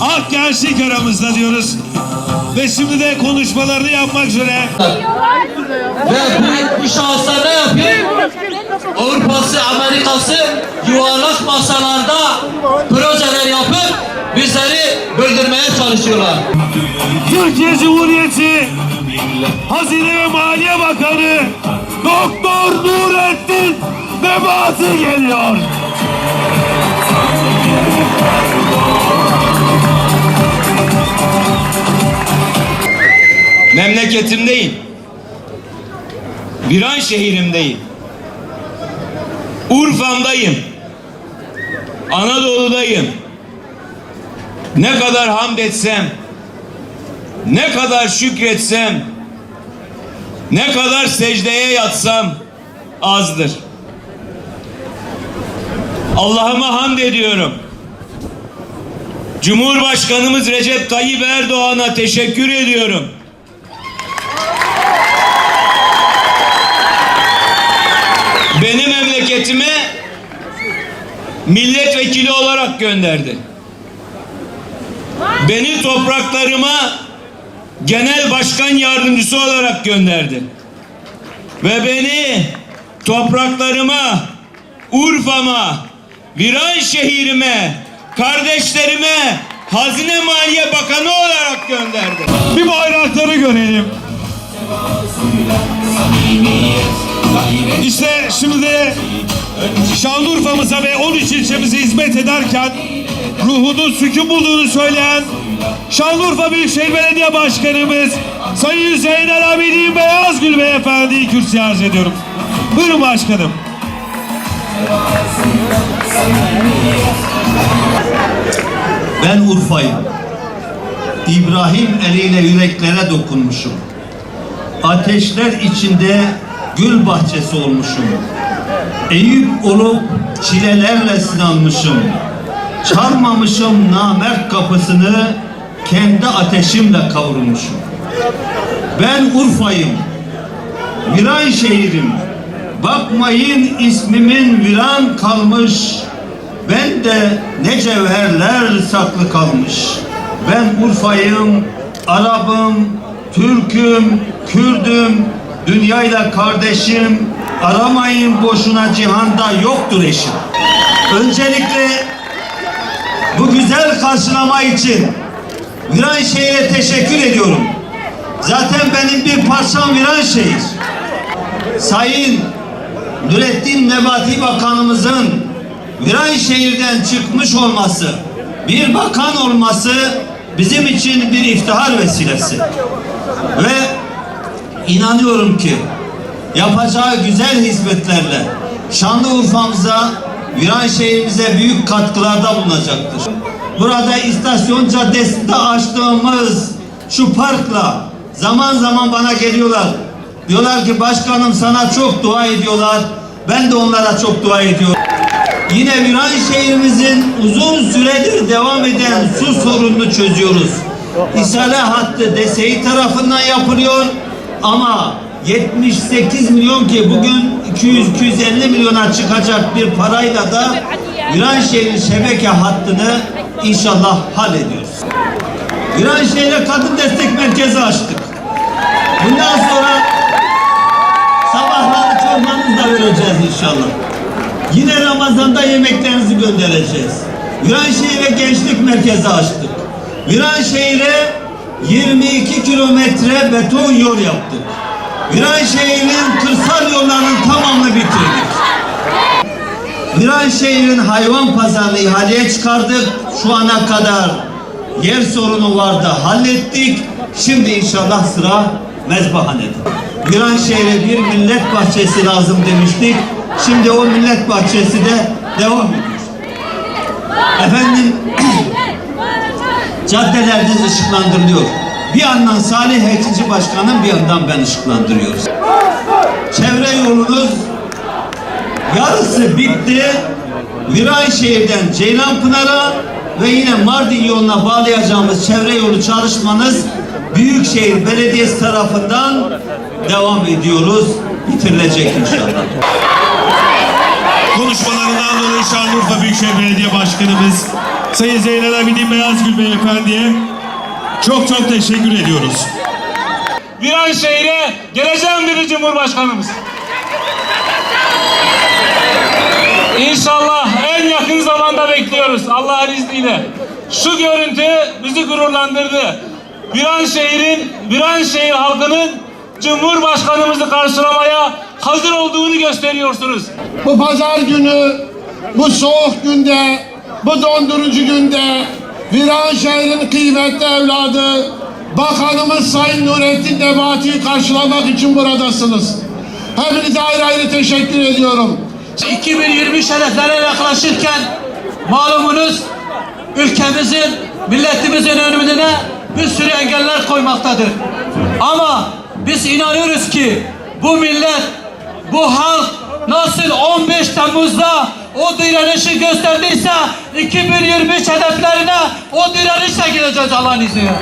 Ak gençlik aramızda diyoruz. Ve şimdi de konuşmalarını yapmak üzere Ve bu, bu şahıslar ne yapıyor? Avrupa'sı, Amerika'sı yuvarlak masalarda projeler yapıp bizleri böldürmeye çalışıyorlar. Türkiye Cumhuriyeti Hazine ve Maliye Bakanı Doktor Nurettin Nebati geliyor. Memleketimdeyim. Viran şehrimdeyim. Urfa'mdayım. Anadolu'dayım. Ne kadar hamd etsem, ne kadar şükretsem, ne kadar secdeye yatsam azdır. Allah'ıma hamd ediyorum. Cumhurbaşkanımız Recep Tayyip Erdoğan'a teşekkür ediyorum. Beni memleketime milletvekili olarak gönderdi. Beni topraklarıma genel başkan yardımcısı olarak gönderdi. Ve beni topraklarıma, Urfa'ma, Viran şehrime, kardeşlerime Hazine Maliye Bakanı olarak gönderdi. Bir bayrakları görelim. İşte şimdi Şanlıurfa'mıza ve 13 ilçemize hizmet ederken ruhunun sükun bulduğunu söyleyen Şanlıurfa Büyükşehir Belediye Başkanımız Sayın Zeynel Abidin Beyazgül Beyefendi'yi kürsüye arz ediyorum. Buyurun başkanım. Ben Urfa'yım. İbrahim eliyle yüreklere dokunmuşum. Ateşler içinde gül bahçesi olmuşum. Eyüp olup çilelerle sınanmışım. Çalmamışım namert kapısını, kendi ateşimle kavurmuşum. Ben Urfa'yım. Viran şehrim. Bakmayın ismimin viran kalmış. Ben de ne cevherler saklı kalmış. Ben Urfa'yım, Arap'ım, Türk'üm, Kürd'üm, dünyayla kardeşim. Aramayın boşuna cihanda yoktur eşim. Öncelikle bu güzel karşılama için Viranşehir'e teşekkür ediyorum. Zaten benim bir parçam Viranşehir. Sayın Nurettin Nebati Bakanımızın Viranşehir'den çıkmış olması, bir bakan olması bizim için bir iftihar vesilesi. Ve inanıyorum ki yapacağı güzel hizmetlerle Şanlıurfa'mıza, Viranşehir'imize büyük katkılarda bulunacaktır. Burada istasyon caddesinde açtığımız şu parkla zaman zaman bana geliyorlar. Diyorlar ki başkanım sana çok dua ediyorlar. Ben de onlara çok dua ediyorum. Yine Viranşehir'imizin uzun süredir devam eden su sorununu çözüyoruz. İsale hattı DSİ tarafından yapılıyor ama 78 milyon ki bugün 200-250 milyona çıkacak bir parayla da Viranşehir şebeke hattını inşallah hallediyoruz. Viranşehir'e kadın destek merkezi açtık. Bundan sonra sabahları çorbanızı da vereceğiz inşallah. Yine Ramazan'da yemeklerinizi göndereceğiz. Viranşehir'e gençlik merkezi açtık. Viranşehir'e 22 kilometre beton yol yaptık. Viranşehir'in kırsal yollarının tamamını bitirdik. Viranşehir'in hayvan pazarını ihaleye çıkardık. Şu ana kadar yer sorunu vardı hallettik. Şimdi inşallah sıra mezbahanede. Viranşehir'e bir millet bahçesi lazım demiştik. Şimdi o millet bahçesi de devam ediyor. Efendim caddeleriniz ışıklandırılıyor. Bir yandan Salih Ekinci Başkanım bir yandan ben ışıklandırıyoruz. Çevre yolunuz yarısı bitti. Virayşehir'den Ceylanpınar'a ve yine Mardin yoluna bağlayacağımız çevre yolu çalışmanız Büyükşehir Belediyesi tarafından devam ediyoruz. Bitirilecek inşallah. Konuşmalarından dolayı Şanlıurfa Büyükşehir Belediye Başkanımız Sayın Zeynel Abidin Beyazgül Beyefendi'ye çok çok teşekkür ediyoruz. Viranşehir'e geleceğim dedi Cumhurbaşkanımız. İnşallah en yakın zamanda bekliyoruz Allah'ın izniyle. Şu görüntü bizi gururlandırdı. Viranşehir'in, Viranşehir halkının Cumhurbaşkanımızı karşılamaya hazır olduğunu gösteriyorsunuz. bu pazar günü, bu soğuk günde, bu dondurucu günde Viranşehir'in kıymetli evladı Bakanımız Sayın Nurettin Nebati'yi karşılamak için buradasınız. Hepinize ayrı ayrı teşekkür ediyorum. 2020 şereflere yaklaşırken malumunuz ülkemizin, milletimizin önüne bir sürü engeller koymaktadır. Ama biz inanıyoruz ki bu millet, bu halk nasıl 15 Temmuz'da o direnişi gösterdiyse 2023 hedeflerine o direnişle gideceğiz Allah'ın izniyle.